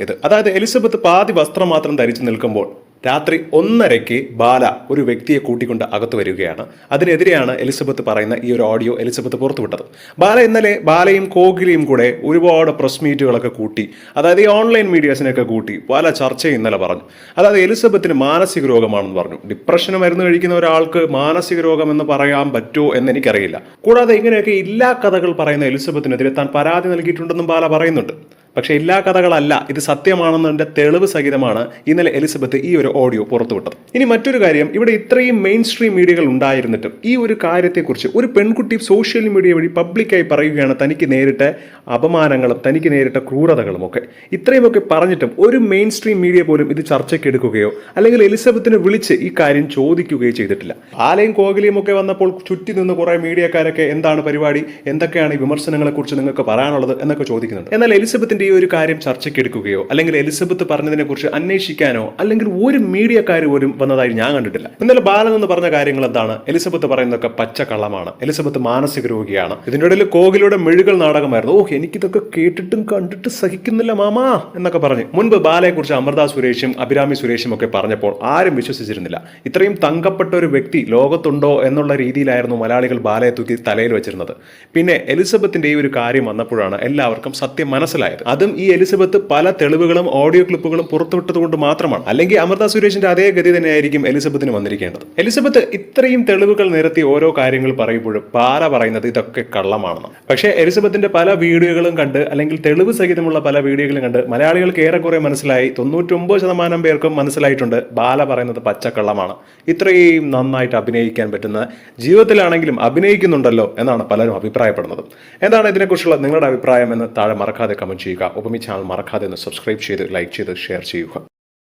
ഇത്. അതായത് എലിസബത്ത് പാതി വസ്ത്രം മാത്രം ധരിച്ചു നിൽക്കുമ്പോൾ രാത്രി ഒന്നരയ്ക്ക് ബാല ഒരു വ്യക്തിയെ കൂട്ടിക്കൊണ്ട് അകത്ത് വരികയാണ്. അതിനെതിരെയാണ് എലിസബത്ത് പറയുന്ന ഈ ഒരു ഓഡിയോ എലിസബത്ത് പുറത്തുവിട്ടത്. ബാല ഇന്നലെ ബാലയും കോഹ്ലിയും കൂടെ ഒരുപാട് പ്രസ് മീറ്റുകളൊക്കെ കൂട്ടി അതായത് ഈ ഓൺലൈൻ മീഡിയാസിനൊക്കെ കൂട്ടി പല ചർച്ചയും ഇന്നലെ പറഞ്ഞു. അതായത് എലിസബത്തിന് മാനസിക രോഗമാണെന്ന് പറഞ്ഞു. ഡിപ്രഷന് മരുന്ന് കഴിക്കുന്ന ഒരാൾക്ക് മാനസിക രോഗം എന്ന് പറയാൻ പറ്റുമോ എന്ന് എനിക്കറിയില്ല. കൂടാതെ ഇങ്ങനെയൊക്കെ ഇല്ലാ കഥകൾ പറയുന്ന എലിസബത്തിനെതിരെ താൻ പരാതി നൽകിയിട്ടുണ്ടെന്നും ബാല പറയുന്നുണ്ട്. പക്ഷേ എല്ലാ കഥകളല്ല ഇത് സത്യമാണെന്നതിന്റെ തെളിവ് സഹിതമാണ് ഇന്നലെ എലിസബത്ത് ഈ ഒരു ഓഡിയോ പുറത്തുവിട്ടത്. ഇനി മറ്റൊരു കാര്യം ഇവിടെ ഇത്രയും മെയിൻ സ്ട്രീം മീഡിയകൾ ഉണ്ടായിരുന്നിട്ടും ഈ ഒരു കാര്യത്തെക്കുറിച്ച് ഒരു പെൺകുട്ടി സോഷ്യൽ മീഡിയ വഴി പബ്ലിക്കായി പറയുകയാണ് തനിക്ക് നേരിട്ട അപമാനങ്ങളും തനിക്ക് നേരിട്ട ക്രൂരതകളും ഒക്കെ ഇത്രയുമൊക്കെ പറഞ്ഞിട്ടും ഒരു മെയിൻ സ്ട്രീം മീഡിയ പോലും ഇത് ചർച്ചയ്ക്ക് എടുക്കുകയോ അല്ലെങ്കിൽ എലിസബത്തിനെ വിളിച്ച് ഈ കാര്യം ചോദിക്കുകയോ ചെയ്തിട്ടില്ല. ആലയും കോഹ്ലിയും ഒക്കെ വന്നപ്പോൾ ചുറ്റി നിന്ന് കുറേ മീഡിയക്കാരൊക്കെ എന്താണ് പരിപാടി എന്തൊക്കെയാണ് ഈ വിമർശനങ്ങളെക്കുറിച്ച് നിങ്ങൾക്ക് പറയാനുള്ളത് എന്നൊക്കെ ചോദിക്കുന്നുണ്ട്. എന്നാൽ എലിസബത്തിന്റെ ഈ ഒരു കാര്യം ചർച്ചയ്ക്ക് എടുക്കുകയോ അല്ലെങ്കിൽ എലിസബത്ത് പറഞ്ഞതിനെ കുറിച്ച് അന്വേഷിക്കാനോ അല്ലെങ്കിൽ ഒരു മീഡിയക്കാർ പോലും വന്നതായി ഞാൻ കണ്ടിട്ടില്ല. ഇന്നലെ ബാലൻ എന്ന് പറഞ്ഞ കാര്യങ്ങൾ എന്താണ്? എലിസബത്ത് പറയുന്നതൊക്കെ പച്ച കള്ളമാണ്. എലിസബത്ത് മാനസിക രോഗിയാണ്. ഇതിന്റെ ഇടയിൽ കോഹ്ലിയുടെ മെഴുകൾ നാടകമായിരുന്നു. ഓഹ് എനിക്കിതൊക്കെ കേട്ടിട്ടും കണ്ടിട്ട് സഹിക്കുന്നില്ല മാമാ എന്നൊക്കെ പറഞ്ഞു മുൻപ് ബാലയെക്കുറിച്ച് അമൃത സുരേഷും അഭിരാമി സുരേഷും ഒക്കെ പറഞ്ഞപ്പോൾ ആരും വിശ്വസിച്ചിരുന്നില്ല. ഇത്രയും തങ്കപ്പെട്ട ഒരു വ്യക്തി ലോകത്തുണ്ടോ എന്നുള്ള രീതിയിലായിരുന്നു മലയാളികൾ ബാലയെ തൂക്കി തലയിൽ വെച്ചിരുന്നത്. പിന്നെ എലിസബത്തിന്റെ ഈ ഒരു കാര്യം വന്നപ്പോഴാണ് എല്ലാവർക്കും സത്യം മനസ്സിലായത്. അതും ഈ എലിസബത്ത് പല തെളിവുകളും ഓഡിയോ ക്ലിപ്പുകളും പുറത്തുവിട്ടതുകൊണ്ട് മാത്രമാണ്. അല്ലെങ്കിൽ അമൃത സുരേഷിന്റെ അതേ ഗതി തന്നെയായിരിക്കും എലിസബത്തിന് വന്നിരിക്കേണ്ടത്. എലിസബത്ത് ഇത്രയും തെളിവുകൾ നിരത്തി ഓരോ കാര്യങ്ങൾ പറയുമ്പോഴും പാല പറയുന്നത് ഇതൊക്കെ കള്ളമാണെന്ന്. പക്ഷേ എലിസബത്തിന്റെ പല വീഡിയോകളും കണ്ട് അല്ലെങ്കിൽ തെളിവ് സഹിതമുള്ള പല വീഡിയോകളും കണ്ട് മലയാളികൾക്ക് ഏറെക്കുറെ മനസ്സിലായി. തൊണ്ണൂറ്റൊമ്പത് ശതമാനം പേർക്കും മനസ്സിലായിട്ടുണ്ട് ബാല പറയുന്നത് പച്ചക്കള്ളമാണ്. ഇത്രയും നന്നായിട്ട് അഭിനയിക്കാൻ പറ്റുന്ന ജീവിതത്തിലാണെങ്കിലും അഭിനയിക്കുന്നുണ്ടല്ലോ എന്നാണ് പലരും അഭിപ്രായപ്പെടുന്നത്. എന്താണ് ഇതിനെക്കുറിച്ചുള്ള നിങ്ങളുടെ അഭിപ്രായം എന്ന് താഴെ മറക്കാതെ കമന്റ് ചെയ്യുക. ഒപ്പം ഈ ചാനൽ മറക്കാതെ ഒന്ന് സബ്സ്ക്രൈബ് ചെയ്ത് ലൈക്ക് ചെയ്ത് ഷെയർ ചെയ്യുക.